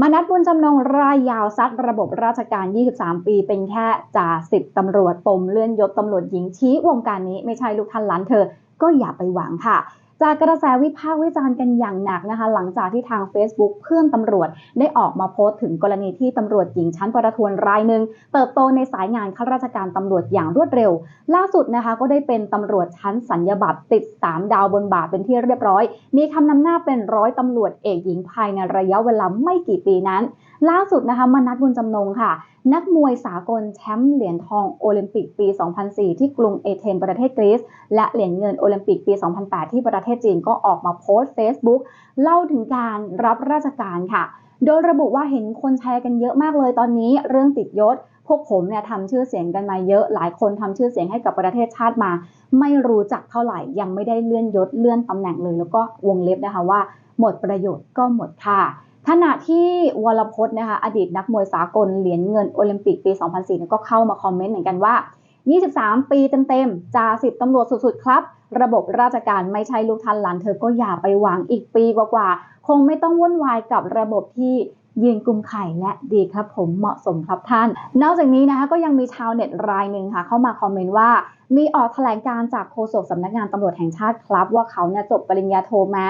มนัดบุญจำนงรายยาวซัดระบบราชการ 23 ปี เป็นแค่จ่าสิบตำรวจปมเลื่อนยศตำรวจหญิงชี้วงการนี้ไม่ใช่ลูกท่านล้านเธอ ก็อย่าไปหวังค่ะ จากกระแสวิพากษ์วิจารณ์กันอย่างหนักนะคะ หลังจากที่ทาง Facebook เพื่อนตำรวจได้ออกมาโพสต์ถึงกรณีที่ตำรวจหญิงชั้นประทวนรายหนึ่งเติบโตในสายงานข้าราชการตำรวจอย่างรวดเร็ว ล่าสุดนะคะก็ได้เป็นตำรวจชั้นสัญญาบัตรติด 3 ดาวบนบ่าเป็นที่เรียบร้อย มีคำนำหน้าเป็นร้อยตำรวจเอกหญิงภายในระยะเวลาไม่กี่ปีนั้น ล่าสุดนะคะมนัดบุญจำนงค่ะ นักมวยสากลแชมป์เหรียญทองโอลิมปิกปี 2004 ที่กรุงเอเธนประเทศกรีซและเหรียญเงินโอลิมปิกปี 2008 ที่ประเทศจีนก็ออกมาโพสต์ Facebook เล่าถึงการรับราชการค่ะ โดยระบุว่าเห็นคนแชร์กันเยอะมากเลยตอนนี้เรื่องติดยศพวกผมเนี่ยทำชื่อเสียงกันมาเยอะหลายคนทำชื่อเสียงให้กับประเทศชาติมา ไม่รู้จักเท่าไหร่ยังไม่ได้เลื่อนยศเลื่อนตำแหน่งเลยแล้วก็วงเล็บนะคะว่า หมดประโยชน์ก็หมดค่า ขณะที่วรพจน์นะคะอดีตนักมวยสากลเหรียญเงินโอลิมปิกปี 2004เนี่ก็เข้ามาคอมเมนต์เหมือนกันว่า 23 ปีเต็มๆจ่าสิบตำรวจสุดๆ ครับ ระบบราชการไม่ใช่ลูกทันหลานเธอก็อย่าไปหวังอีกปีกว่าๆ คงไม่ต้องวุ่นวายกับระบบที่ ยืนกลุ่มไข่และดีครับผมเหมาะสมครับท่าน นอกจากนี้นะคะก็ยังมีชาวเน็ตรายหนึ่งค่ะ เข้ามาคอมเมนต์ว่า มีออกแถลงการจากโฆษกสำนักงานตำรวจแห่งชาติครับ ว่าเขาเนี่ยจบปริญญาโทมา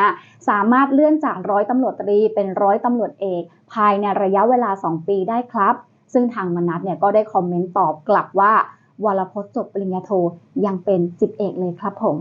สามารถเลื่อนจากร้อยตำรวจตรีเป็นร้อยตำรวจเอก ภายในระยะเวลา 2 ปีได้ครับ ซึ่งทางมนัสเนี่ยก็ได้คอมเมนต์ตอบกลับว่าวรพจน์จบปริญญาโทยังเป็นสิบเอกเลยครับผม